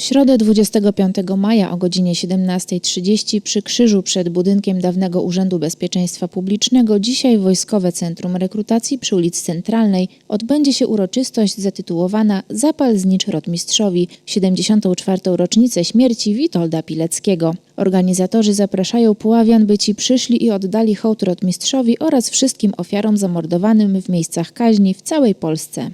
W środę 25 maja o godzinie 17.30 przy krzyżu przed budynkiem dawnego Urzędu Bezpieczeństwa Publicznego, dzisiaj Wojskowe Centrum Rekrutacji przy ulicy Centralnej, odbędzie się uroczystość zatytułowana Zapal znicz rotmistrzowi 74. rocznicę śmierci Witolda Pileckiego. Organizatorzy zapraszają Puławian, by ci przyszli i oddali hołd rotmistrzowi oraz wszystkim ofiarom zamordowanym w miejscach kaźni w całej Polsce.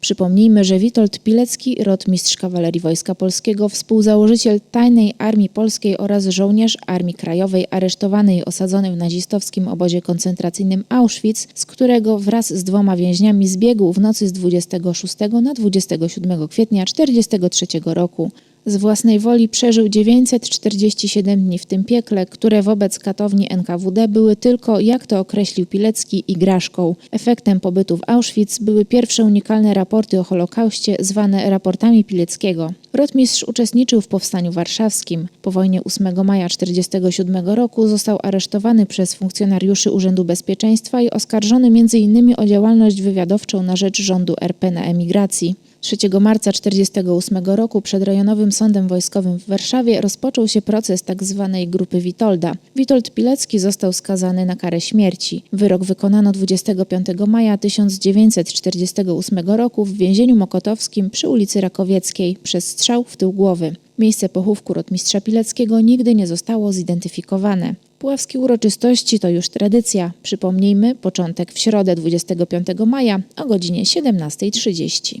Przypomnijmy, że Witold Pilecki, rotmistrz kawalerii Wojska Polskiego, współzałożyciel Tajnej Armii Polskiej oraz żołnierz Armii Krajowej aresztowany i osadzony w nazistowskim obozie koncentracyjnym Auschwitz, z którego wraz z dwoma więźniami zbiegł w nocy z 26 na 27 kwietnia 1943 roku. Z własnej woli przeżył 947 dni w tym piekle, które wobec katowni NKWD były tylko, jak to określił Pilecki, igraszką. Efektem pobytu w Auschwitz były pierwsze unikalne raporty o Holokauście, zwane raportami Pileckiego. Rotmistrz uczestniczył w Powstaniu Warszawskim. Po wojnie 8 maja 1947 roku został aresztowany przez funkcjonariuszy Urzędu Bezpieczeństwa i oskarżony m.in. o działalność wywiadowczą na rzecz rządu RP na emigracji. 3 marca 1948 roku przed rejonowym sądem wojskowym w Warszawie rozpoczął się proces tzw. grupy Witolda. Witold Pilecki został skazany na karę śmierci. Wyrok wykonano 25 maja 1948 roku w więzieniu mokotowskim przy ulicy Rakowieckiej przez strzał w tył głowy. Miejsce pochówku rotmistrza Pileckiego nigdy nie zostało zidentyfikowane. Puławskie uroczystości to już tradycja. Przypomnijmy, początek w środę 25 maja o godzinie 17.30.